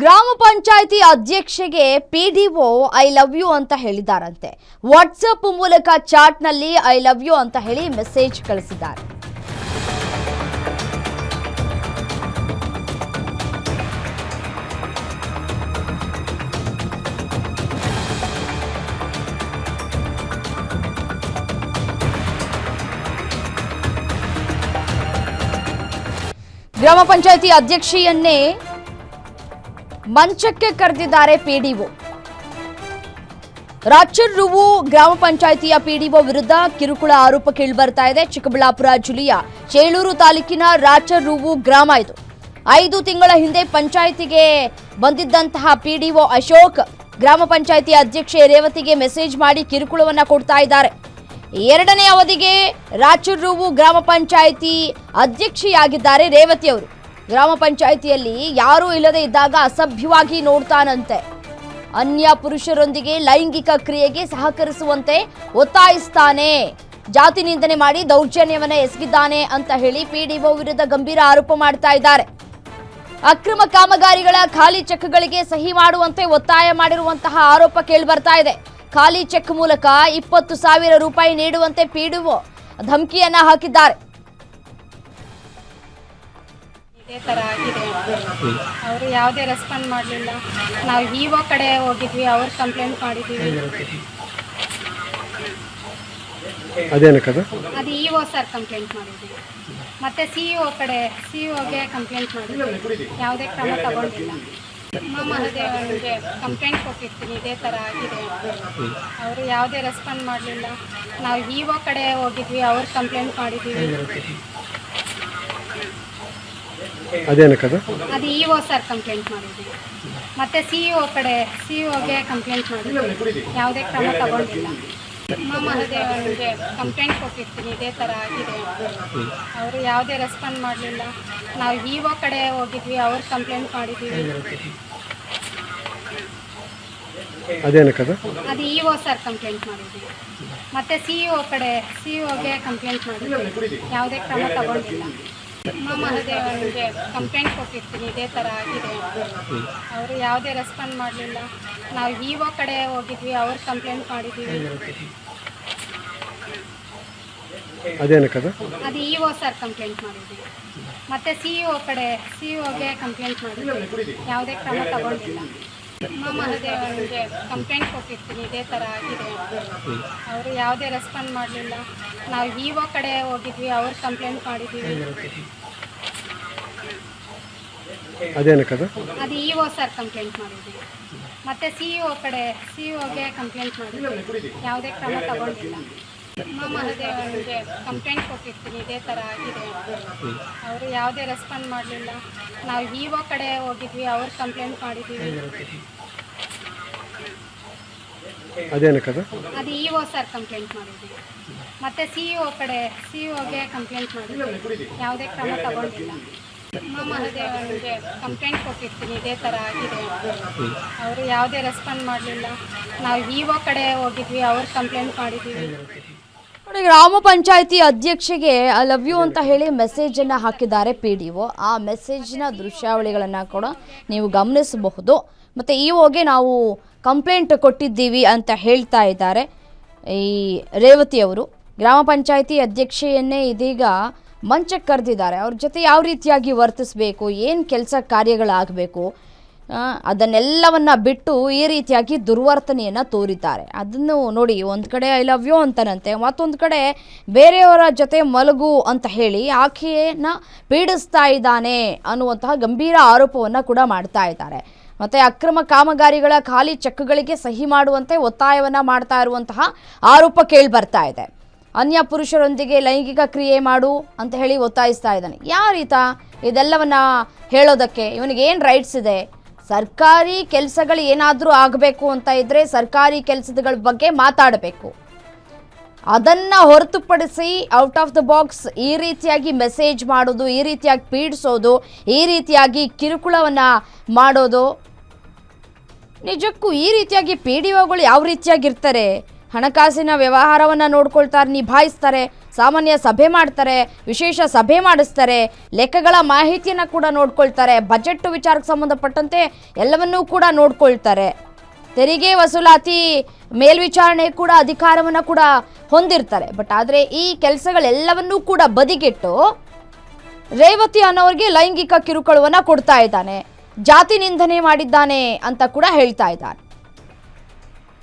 ಗ್ರಾಮ ಪಂಚಾಯಿತಿ ಅಧ್ಯಕ್ಷೆಗೆ PDO I love you ಅಂತ ಹೇಳಿದಾರಂತೆ. ವಾಟ್ಸಪ್ ಮೂಲಕ ಚಾಟ್ನಲ್ಲಿ ಐ ಲವ್ ಯು ಅಂತ ಹೇಳಿ ಮೆಸೇಜ್ ಕಳಿಸಿದ್ದಾರೆ. ಗ್ರಾಮ ಪಂಚಾಯಿತಿ ಅಧ್ಯಕ್ಷೆಯನ್ನೇ ಮಂಚಕ್ಕೆ ಕರೆದಿದ್ದಾರೆ ಪಿಡಿಒ ರಾಚರ್ರುವು ಗ್ರಾಮ ಪಂಚಾಯಿತಿಯ ಪಿಡಿಒ ವಿರುದ್ಧ ಕಿರುಕುಳ ಆರೋಪ ಕೇಳಿಬರ್ತಾ ಇದೆ. ಚಿಕ್ಕಬಳ್ಳಾಪುರ ಜಿಲ್ಲೆಯ ಚೇಳೂರು ತಾಲೂಕಿನ ರಾಚರ್ರುವು ಗ್ರಾಮ ಇದು. ಐದು ತಿಂಗಳ ಹಿಂದೆ ಪಂಚಾಯಿತಿಗೆ ಬಂದಿದ್ದಂತಹ ಪಿಡಿಒ ಅಶೋಕ್ ಗ್ರಾಮ ಪಂಚಾಯಿತಿ ಅಧ್ಯಕ್ಷೆ ರೇವತಿಗೆ ಮೆಸೇಜ್ ಮಾಡಿ ಕಿರುಕುಳವನ್ನ ಕೊಡ್ತಾ ಇದ್ದಾರೆ. ಎರಡನೇ ಅವಧಿಗೆ ರಾಚರ್ರುವು ಗ್ರಾಮ ಪಂಚಾಯಿತಿ ಅಧ್ಯಕ್ಷೆಯಾಗಿದ್ದಾರೆ ರೇವತಿ ಅವರು ಗ್ರಾಮ ಪಂಚಾಯಿತಿಯಲ್ಲಿ ಯಾರೂ ಇಲ್ಲದೆ ಇದ್ದಾಗ ಅಸಭ್ಯವಾಗಿ ನೋಡ್ತಾನಂತೆ. ಅನ್ಯ ಪುರುಷರೊಂದಿಗೆ ಲೈಂಗಿಕ ಕ್ರಿಯೆಗೆ ಸಹಕರಿಸುವಂತೆ ಒತ್ತಾಯಿಸ್ತಾನೆ. ಜಾತಿ ನಿಂದನೆ ಮಾಡಿ ದೌರ್ಜನ್ಯವನ್ನ ಎಸಗಿದ್ದಾನೆ ಅಂತ ಹೇಳಿ ಪಿಡಿಒ ವಿರುದ್ಧ ಗಂಭೀರ ಆರೋಪ ಮಾಡ್ತಾ ಇದ್ದಾರೆ. ಅಕ್ರಮ ಕಾಮಗಾರಿಗಳ ಖಾಲಿ ಚೆಕ್ಗಳಿಗೆ ಸಹಿ ಮಾಡುವಂತೆ ಒತ್ತಾಯ ಮಾಡಿರುವಂತಹ ಆರೋಪ ಕೇಳಿಬರ್ತಾ ಇದೆ. ಖಾಲಿ ಚೆಕ್ ಮೂಲಕ ಇಪ್ಪತ್ತು ಸಾವಿರ ರೂಪಾಯಿ ನೀಡುವಂತೆ ಪಿಡಿಒ ಧಮಕಿಯನ್ನ ಹಾಕಿದ್ದಾರೆ. ಇದೇ ಥರ ಆಗಿದೆ ಅವರು ಯಾವುದೇ ರೆಸ್ಪಾಂಡ್ ಮಾಡಲಿಲ್ಲ. ನಾವು ಇಒ ಕಡೆ ಹೋಗಿದ್ವಿ ಅವ್ರು ಕಂಪ್ಲೇಂಟ್ ಮಾಡಿದ್ದೀವಿ ಅದೇನಕ್ಕದ ಅದು? ಒ ಸರ್ ಕಂಪ್ಲೇಂಟ್ ಮಾಡಿದ್ವಿ. ಮತ್ತೆ ಸಿ ಇ ಕಡೆ ಸಿ ಗೆ ಕಂಪ್ಲೇಂಟ್ ಮಾಡಿದ್ವಿ. ಯಾವುದೇ ಕ್ರಮ ತಗೊಂಡಿಲ್ಲ. ಉಮಾ ಮಹದೇವನಿಗೆ ಕಂಪ್ಲೇಂಟ್ ಕೊಟ್ಟಿರ್ತೀನಿ ಇದೇ ಥರ ಆಗಿದೆ. ಅವರು ಯಾವುದೇ ರೆಸ್ಪಾಂಡ್ ಮಾಡಲಿಲ್ಲ. ನಾವು ಇಒ ಕಡೆ ಹೋಗಿದ್ವಿ ಅವ್ರು ಕಂಪ್ಲೇಂಟ್ ಮಾಡಿದ್ದೀವಿ ಅದೇನಕ್ಕದ ಅದು ಇಒ ಸರ್ ಕಂಪ್ಲೇಂಟ್ ಮಾಡಿದ್ವಿ ಮತ್ತೆ ಸಿ ಇಒ ಕಡೆ ಸಿ ಗೆ ಕಂಪ್ಲೇಂಟ್ ಮಾಡಿದ್ವಿ ಯಾವುದೇ ಕ್ರಮ ತಗೊಂಡಿಲ್ಲ. ಉಮಾ ಮಹಾದೇವನಿಗೆ ಕಂಪ್ಲೇಂಟ್ ಕೊಟ್ಟಿರ್ತೀನಿ ಇದೇ ಥರ ಆಗಿದೆ. ಅವರು ಯಾವುದೇ ರೆಸ್ಪಾಂಡ್ ಮಾಡಲಿಲ್ಲ. ನಾವು ಇಒ ಕಡೆ ಹೋಗಿದ್ವಿ ಅವ್ರು ಕಂಪ್ಲೇಂಟ್ ಮಾಡಿದ್ದೀವಿ ಅದೇನಕ್ಕದ ಅದು ಇಒ ಸರ್ ಕಂಪ್ಲೇಂಟ್ ಮಾಡಿದ್ವಿ ಮತ್ತೆ ಸಿ ಇಒ ಕಡೆ ಸಿ ಗೆ ಕಂಪ್ಲೇಂಟ್ ಮಾಡಿದ್ವಿ ಯಾವುದೇ ಕ್ರಮ ತಗೊಂಡಿಲ್ಲ. ಉಮಾ ಮಹದೇವನಿಗೆ ಕಂಪ್ಲೇಂಟ್ ಕೊಟ್ಟಿರ್ತೀನಿ ಇದೇ ಥರ ಆಗಿದೆ ಅವರು ಯಾವುದೇ ರೆಸ್ಪಾಂಡ್ ಮಾಡಲಿಲ್ಲ. ನಾವು ಇಒ ಕಡೆ ಹೋಗಿದ್ವಿ ಅವ್ರು ಕಂಪ್ಲೇಂಟ್ ಮಾಡಿದ್ದೀವಿ ಅದೇನಕ್ಕದ ಅದು? ಒ ಸರ್ ಕಂಪ್ಲೇಂಟ್ ಮಾಡಿದ್ವಿ ಮತ್ತೆ ಸಿ ಇಒ ಕಡೆ ಸಿ ಗೆ ಕಂಪ್ಲೇಂಟ್ ಮಾಡಿದ್ದೀವಿ ಯಾವುದೇ ಕ್ರಮ ತಗೊಂಡಿಲ್ಲ. ಉಮಾ ಮಹದೇವನಿಗೆ ಕಂಪ್ಲೇಂಟ್ ಕೊಟ್ಟಿರ್ತೀನಿ ಇದೇ ಥರ ಆಗಿದೆ ಅವರು ಯಾವುದೇ ರೆಸ್ಪಾಂಡ್ ಮಾಡಲಿಲ್ಲ. ನಾವು ಇಒ ಕಡೆ ಹೋಗಿದ್ವಿ ಅವ್ರು ಕಂಪ್ಲೇಂಟ್ ಮಾಡಿದ್ದೀವಿ ಅದೇನಕ್ಕದ ಅದು ಇಒ ಸರ್ ಕಂಪ್ಲೇಂಟ್ ಮಾಡಿದ್ವಿ ಮತ್ತೆ ಸಿ ಇಒ ಕಡೆ ಸಿ ಗೆ ಕಂಪ್ಲೇಂಟ್ ಮಾಡಿದ್ವಿ ಯಾವುದೇ ಕ್ರಮ ತಗೊಂಡಿಲ್ಲ. ಉಮಾ ಮಹದೇವನಿಗೆ ಕಂಪ್ಲೇಂಟ್ ಕೊಟ್ಟಿರ್ತೀನಿ ಇದೇ ಥರ ಆಗಿದೆ. ಅವರು ಯಾವುದೇ ರೆಸ್ಪಾಂಡ್ ಮಾಡಲಿಲ್ಲ. ನಾವು ಇಒ ಕಡೆ ಹೋಗಿದ್ವಿ ಅವ್ರು ಕಂಪ್ಲೇಂಟ್ ಮಾಡಿದ್ದೀವಿ ಅದೇನಕ್ಕದ ಅದು ಇಒ ಸರ್ ಕಂಪ್ಲೇಂಟ್ ಮಾಡಿದ್ವಿ ಮತ್ತೆ ಸಿ ಕಡೆ ಸಿ ಕಂಪ್ಲೇಂಟ್ ಮಾಡಿದ್ವಿ ಯಾವುದೇ ಕ್ರಮ ತಗೊಂಡಿಲ್ಲ. ಕಂಪ್ಲೇಂಟ್ ಕೊಟ್ಟಿರ್ತೀನಿ ಇದೇ ಥರ ಆಗಿದೆ ಅವರು ಯಾವುದೇ ರೆಸ್ಪಾಂಡ್ ಮಾಡಲಿಲ್ಲ. ನಾವು ಇಒ ಕಡೆ ಹೋಗಿದ್ವಿ ಅವ್ರು ಕಂಪ್ಲೇಂಟ್ ಮಾಡಿದ್ದೀವಿ ನೋಡಿ ಗ್ರಾಮ ಪಂಚಾಯಿತಿ ಅಧ್ಯಕ್ಷೆಗೆ ಐ ಲವ್ ಯು ಅಂತ ಹೇಳಿ ಮೆಸೇಜ್ ಅನ್ನ ಹಾಕಿದ್ದಾರೆ ಪಿ ಡಿ ಒ ಆ ಮೆಸೇಜ್ನ ದೃಶ್ಯಾವಳಿಗಳನ್ನು ಕೂಡ ನೀವು ಗಮನಿಸಬಹುದು. ಮತ್ತು ಇ ಒಗೆ ನಾವು ಕಂಪ್ಲೇಂಟ್ ಕೊಟ್ಟಿದ್ದೀವಿ ಅಂತ ಹೇಳ್ತಾ ಇದ್ದಾರೆ ಈ ರೇವತಿ ಅವರು ಗ್ರಾಮ ಪಂಚಾಯಿತಿ ಅಧ್ಯಕ್ಷೆಯನ್ನೇ ಇದೀಗ ಮಂಚಕ್ಕೆ ಕರೆದಿದ್ದಾರೆ. ಅವ್ರ ಜೊತೆ ಯಾವ ರೀತಿಯಾಗಿ ವರ್ತಿಸಬೇಕು, ಏನು ಕೆಲಸ ಕಾರ್ಯಗಳಾಗಬೇಕು ಅದನ್ನೆಲ್ಲವನ್ನು ಬಿಟ್ಟು ಈ ರೀತಿಯಾಗಿ ದುರ್ವರ್ತನೆಯನ್ನು ತೋರಿತಾರೆ ಅದನ್ನು ನೋಡಿ, ಒಂದು ಕಡೆ ಐ ಲವ್ ಯು ಅಂತನಂತೆ, ಮತ್ತೊಂದು ಕಡೆ ಬೇರೆಯವರ ಜೊತೆ ಮಲಗು ಅಂತ ಹೇಳಿ ಆಕೆಯನ್ನ ಪೀಡಿಸ್ತಾ ಇದ್ದಾನೆ ಅನ್ನುವಂತಹ ಗಂಭೀರ ಆರೋಪವನ್ನು ಕೂಡ ಮಾಡ್ತಾ ಇದ್ದಾರೆ. ಮತ್ತು ಅಕ್ರಮ ಕಾಮಗಾರಿಗಳ ಖಾಲಿ ಚೆಕ್ಗಳಿಗೆ ಸಹಿ ಮಾಡುವಂತೆ ಒತ್ತಾಯವನ್ನು ಮಾಡ್ತಾ ಇರುವಂತಹ ಆರೋಪ ಕೇಳಿ ಬರ್ತಾ ಇದೆ. ಅನ್ಯ ಪುರುಷರೊಂದಿಗೆ ಲೈಂಗಿಕ ಕ್ರಿಯೆ ಮಾಡು ಅಂತ ಹೇಳಿ ಒತ್ತಾಯಿಸ್ತಾ ಇದ್ದಾನೆ. ಯಾವ ರೀತ? ಇದೆಲ್ಲವನ್ನ ಹೇಳೋದಕ್ಕೆ ಇವನಿಗೆ ಏನು ರೈಟ್ಸ್ ಇದೆ? ಸರ್ಕಾರಿ ಕೆಲಸಗಳು ಏನಾದರೂ ಆಗಬೇಕು ಅಂತ ಇದ್ದರೆ ಸರ್ಕಾರಿ ಕೆಲಸಗಳ ಬಗ್ಗೆ ಮಾತಾಡಬೇಕು. ಅದನ್ನು ಹೊರತುಪಡಿಸಿ ಔಟ್ ಆಫ್ ದ ಬಾಕ್ಸ್ ಈ ರೀತಿಯಾಗಿ ಮೆಸೇಜ್ ಮಾಡೋದು, ಈ ರೀತಿಯಾಗಿ ಪೀಡಿಸೋದು, ಈ ರೀತಿಯಾಗಿ ಕಿರುಕುಳವನ್ನು ಮಾಡೋದು ನಿಜಕ್ಕೂ ಈ ರೀತಿಯಾಗಿ ಪಿ ಡಿ ಒಗಳು ಯಾವ ರೀತಿಯಾಗಿರ್ತಾರೆ ಹಣಕಾಸಿನ ವ್ಯವಹಾರವನ್ನು ನೋಡ್ಕೊಳ್ತಾರೆ, ನಿಭಾಯಿಸ್ತಾರೆ, ಸಾಮಾನ್ಯ ಸಭೆ ಮಾಡ್ತಾರೆ, ವಿಶೇಷ ಸಭೆ ಮಾಡಿಸ್ತಾರೆ, ಲೆಕ್ಕಗಳ ಮಾಹಿತಿಯನ್ನು ಕೂಡ ನೋಡ್ಕೊಳ್ತಾರೆ ಬಜೆಟ್ ವಿಚಾರಕ್ಕೆ ಸಂಬಂಧಪಟ್ಟಂತೆ ಎಲ್ಲವನ್ನೂ ಕೂಡ ನೋಡ್ಕೊಳ್ತಾರೆ. ತೆರಿಗೆ ವಸೂಲಾತಿ ಮೇಲ್ವಿಚಾರಣೆ ಕೂಡ ಅಧಿಕಾರವನ್ನು ಕೂಡ ಹೊಂದಿರ್ತಾರೆ. ಬಟ್ ಆದರೆ ಈ ಕೆಲಸಗಳೆಲ್ಲವನ್ನೂ ಕೂಡ ಬದಿಗಿಟ್ಟು ರೇವತಿ ಅನ್ನೋರಿಗೆ ಲೈಂಗಿಕ ಕಿರುಕುಳವನ್ನು ಕೊಡ್ತಾ ಇದ್ದಾನೆ, ಜಾತಿ ನಿಂದನೆ ಮಾಡಿದ್ದಾನೆ ಅಂತ ಕೂಡ ಹೇಳ್ತಾ ಇದ್ದಾನೆ.